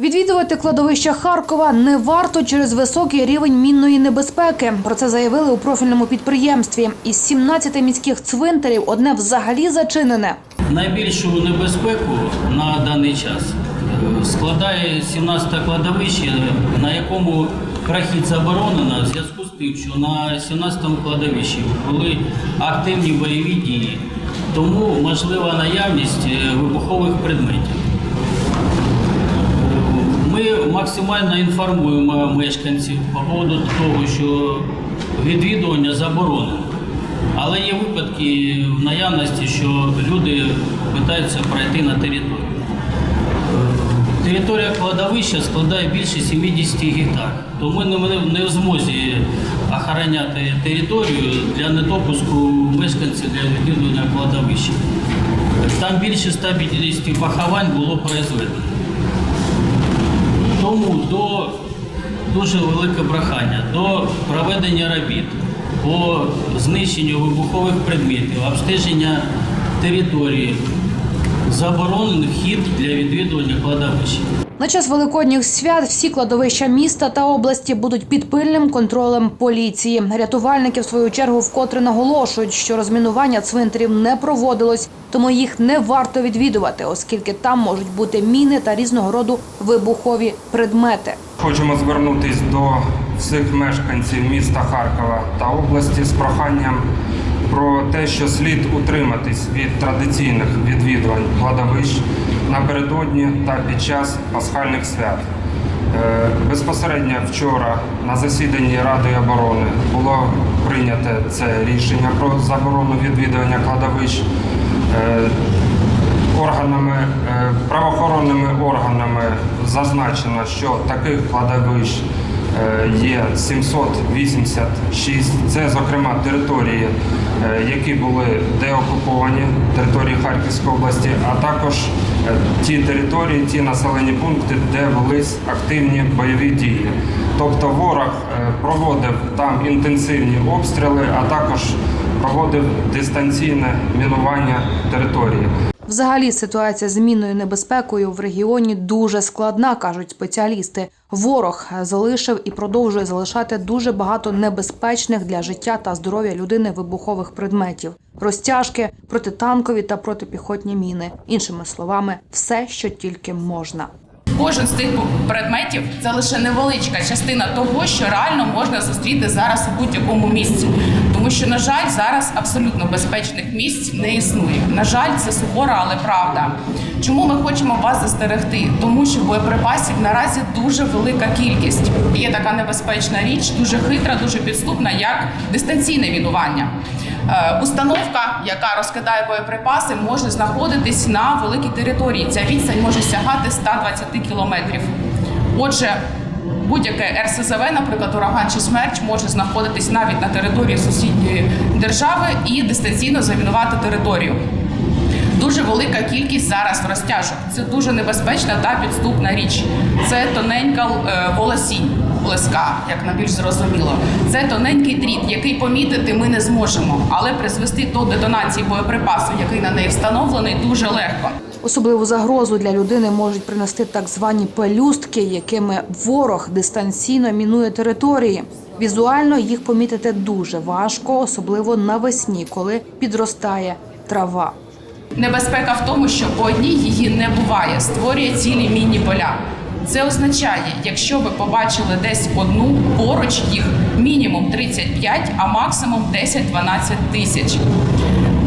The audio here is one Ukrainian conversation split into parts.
Відвідувати кладовище Харкова не варто через високий рівень мінної небезпеки. Про це заявили у профільному підприємстві. Із 17 міських цвинтарів одне взагалі зачинене. Найбільшу небезпеку на даний час е, складає 17 кладовище, на якому прохід заборонено в зв'язку з тим, що на 17 кладовищі були активні бойові дії, тому можлива наявність е, вибухових предметів. Максимально інформуємо мешканців по поводу того, що відвідування заборонено. Але є випадки в наявності, що люди питаються пройти на територію. Е, Територія кладовища складає більше 70 гектар, тому ми не в змозі охороняти територію для недопуску мешканців для відвідування кладовища. Там більше 150 поховань було произведено. Тому до дуже велике прохання до проведення робіт по знищенню вибухових предметів, обстеження території, заборонений вхід для відвідування кладовища. На час великодніх свят всі кладовища міста та області будуть під пильним контролем поліції. Рятувальники, в свою чергу, вкотре наголошують, що розмінування цвинтарів не проводилось, тому їх не варто відвідувати, оскільки там можуть бути міни та різного роду вибухові предмети. Хочемо звернутися до всіх мешканців міста Харкова та області з проханням про те, що слід утриматись від традиційних відвідувань кладовищ напередодні та під час пасхальних свят. Е, Безпосередньо вчора на засіданні Ради оборони було прийнято це рішення про заборону відвідування кладовищ. Е, органами, е, правоохоронними органами зазначено, що таких кладовищ є 786. Це, зокрема, території, е, які були деокуповані, території Харківської області, а також е, ті території, ті населені пункти, де велись активні бойові дії. Тобто ворог е, проводив там інтенсивні обстріли, а також проводив дистанційне мінування території. Взагалі ситуація з мінною небезпекою в регіоні дуже складна, кажуть спеціалісти. Ворог залишив і продовжує залишати дуже багато небезпечних для життя та здоров'я людини вибухових предметів: розтяжки, протитанкові та протипіхотні міни. Іншими словами, все, що тільки можна. Кожен з цих предметів це лише невеличка частина того, що реально можна зустріти зараз у будь-якому місці. Тому що, на жаль, зараз абсолютно безпечних місць не існує. На жаль, це сувора, але правда. Чому ми хочемо вас застерегти? Тому що боєприпасів наразі дуже велика кількість. Є така небезпечна річ, дуже хитра, дуже підступна, як дистанційне мінування. Е, Установка, яка розкидає боєприпаси, може знаходитись на великій території. Ця відстань може сягати 120 кілометрів. Отже, будь-яке РСЗВ, наприклад, ураган чи смерч, може знаходитись навіть на території сусідньої держави і дистанційно замінувати територію. Дуже велика кількість зараз розтяжок. Це дуже небезпечна та підступна річ. Це тоненька е, волосінь, блиска, як на більш зрозуміло. Це тоненький дріт, який помітити ми не зможемо, але призвести до детонації боєприпасу, який на неї встановлений, дуже легко. Особливу загрозу для людини можуть принести так звані пелюстки, якими ворог дистанційно мінує території. Візуально їх помітити дуже важко, особливо навесні, коли підростає трава. Небезпека в тому, що по одній її не буває, створює цілі мінні поля. Це означає, якщо ви побачили десь одну, поруч їх мінімум 35, а максимум 10-12 тисяч.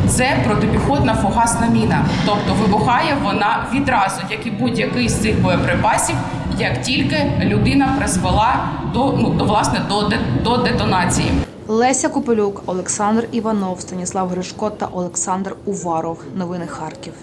Це протипіхотна фугасна міна, тобто вибухає вона відразу, як і будь-який з цих боєприпасів, як тільки людина призвела до ну до власне до, до детонації. Леся Копелюк, Олександр Іванов, Станіслав Гришко та Олександр Уваров. Новини Харків.